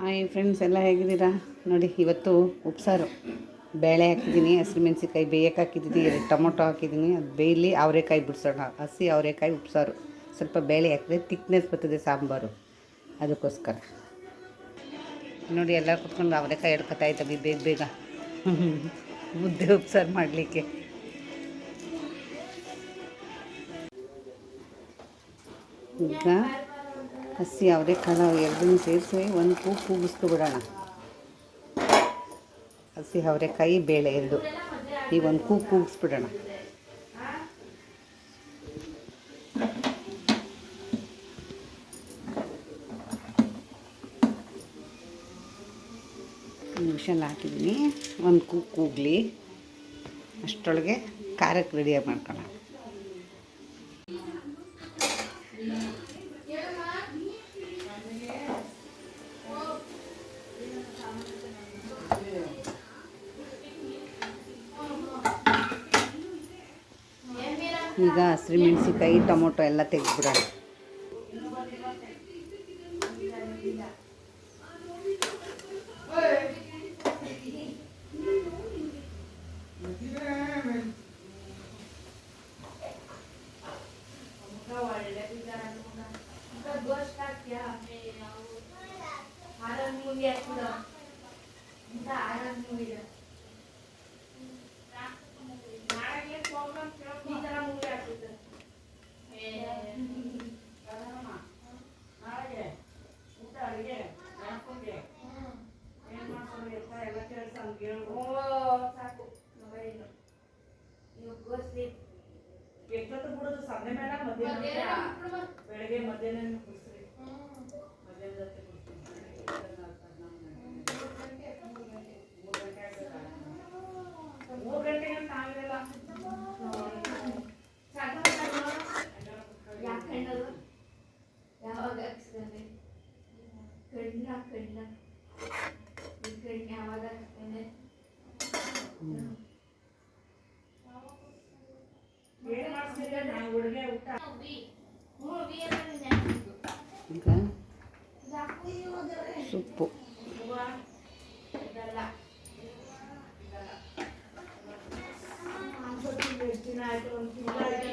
Hi friends ಎಲ್ಲ ಹೇಗಿದ್ದೀರಾ? ನೋಡಿ, ಇವತ್ತು ಉಪ್ಸಾರು. ಬೇಳೆ ಹಾಕಿದ್ದೀನಿ, ಹಸಿರು ಮೆಣಸಿನ್ಕಾಯಿ ಬೇಯಕ್ಕೆ ಹಾಕಿದ್ದೀನಿ, ಎರಡು ಟೊಮೊಟೊ ಹಾಕಿದ್ದೀನಿ. ಅದು ಬೇಯಲಿ ಅವರೆಕಾಯಿ ಬಿಡಿಸೋಣ. ಹಸಿ ಅವರೆಕಾಯಿ ಉಪ್ಸಾರು. ಸ್ವಲ್ಪ ಬೇಳೆ ಹಾಕಿದ್ರೆ ತಿಕ್ನೆಸ್ ಬರ್ತದೆ ಸಾಂಬಾರು. ಅದಕ್ಕೋಸ್ಕರ. ನೋಡಿ ಎಲ್ಲ ಕುತ್ಕೊಂಡು ಅವರೆಕಾಯಿ ಎಡ್ಕೊತಾ ಇದ್ದಾವೆ ಬೇಗ ಬೇಗ. ಮುದ್ದೆ ಉಪ್ಸಾರು ಮಾಡಲಿಕ್ಕೆ. ಈಗ ಹಸಿ ಅವರೆಕಾಳು ಎರಡನ್ನೂ ಸೇರಿಸಿ ಒಂದು ಕೂ ಕೂಗಿಸ್ಕೊಬಿಡೋಣ ಹಸಿ ಅವರೆಕಾಯಿ ಬೇಳೆ ಎರಡು. ಈಗ ಒಂದು ಕೂ ಕೂಗಿಸ್ಬಿಡೋಣ. ವಿಷಲ್ ಹಾಕಿದ್ದೀನಿ. ಒಂದು ಕೂ ಕೂಗಲಿ. ಅಷ್ಟರೊಳಗೆ ಖಾರಕ್ಕೆ ರೆಡಿಯಾಗಿ ಮಾಡ್ಕೊಳ್ಳೋಣ. ಈಗ ಹಸಿರು ಮೆಣಸಿನ್ಕಾಯಿ ಟೊಮೊಟೊ ಎಲ್ಲ ತೆಗೆದ್ಬಿಡೋಣ. ಬಿಡೋದು ಸಂಜೆ ಮೇಲೆ ಮಧ್ಯಾಹ್ನ ಬೆಳಗ್ಗೆ ಮಧ್ಯಾಹ್ನ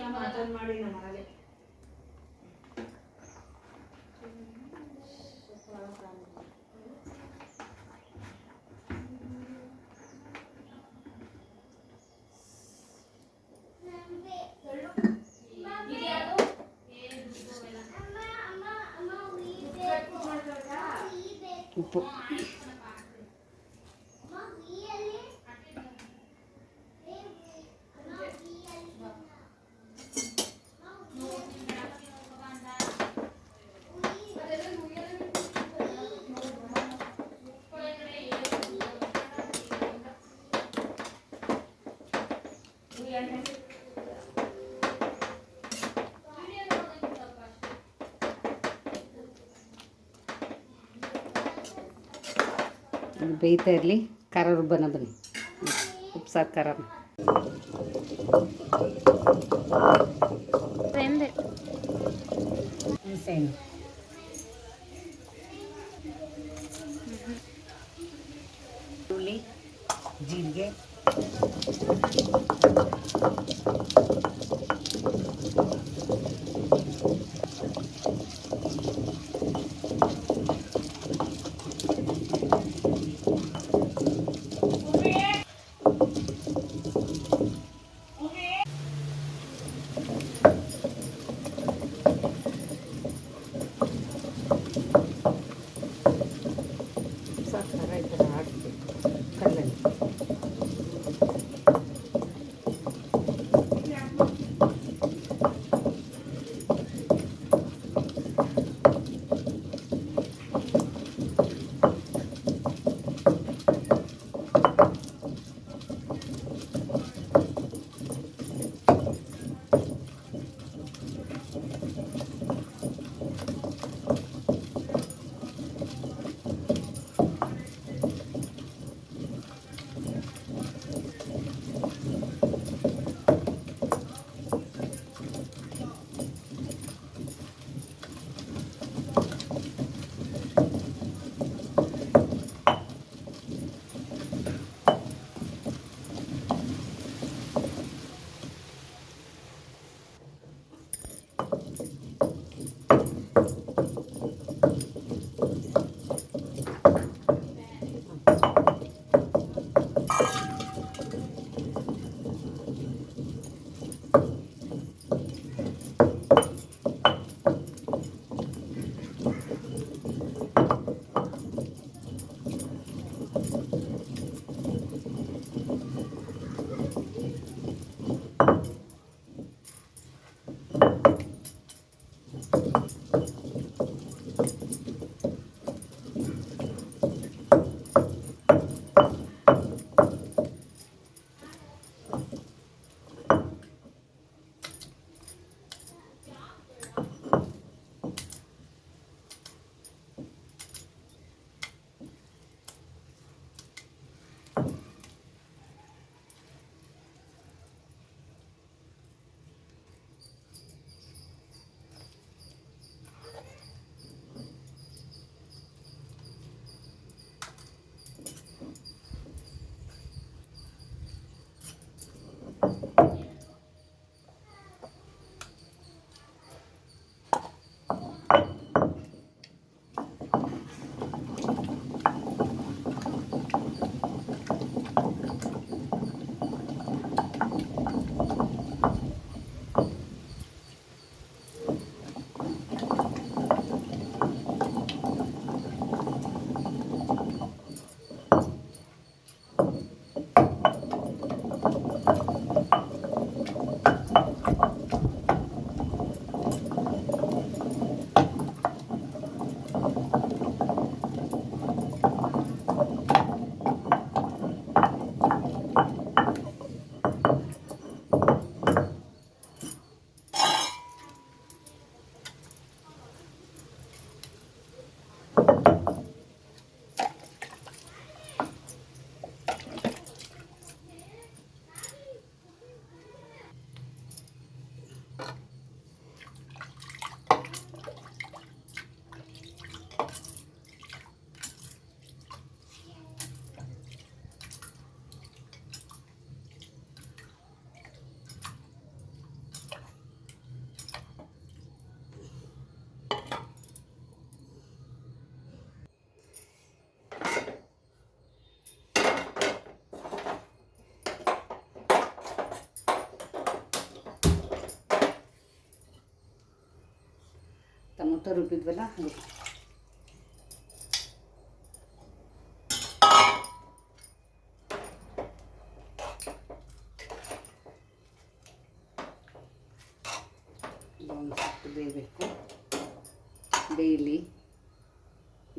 ನಮ್ಮ ಮಟನ್ ಮಾಡಿ ನಮ್ಮ 你不 ಬೇಯ್ತಾ ಇರಲಿ ಖಾರ ರುಬ್ಬನ ಬನ್ನಿ ಉಪ್ಸಾರು ಖಾರ ಹುಣಸೆಹಣ್ಣು ಈರುಳ್ಳಿ ಜೀರಿಗೆ ಉಪ್ಸಾರು ಖಾರ ಟೊಮೊಟೊ ರುಬ್ಬಿದ್ವಲ್ಲ? ಹಾಗೆ. ಸ್ವಲ್ಪ ಬೇಯಬೇಕು. ಬೇಯಲಿ.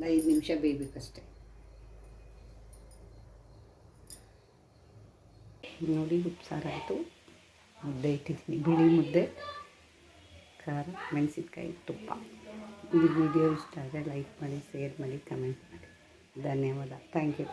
ಐದು ನಿಮಿಷ ಬೇಯಬೇಕಷ್ಟೆ. ನೋಡಿ, ಉಪ್ಸಾರಾಯಿತು. ಮುದ್ದೆ ಇಟ್ಟಿದ್ದೀನಿ. ಬಿಳಿ ಮುದ್ದೆ. ಖಾರ ಮೆಣಸಿನ್ಕಾಯಿ ತುಪ್ಪ. ಈ ವಿಡಿಯೋ ಇಷ್ಟ ಆದರೆ ಲೈಕ್ ಮಾಡಿ ಶೇರ್ ಮಾಡಿ ಕಮೆಂಟ್ ಮಾಡಿ. ಧನ್ಯವಾದ. Thank you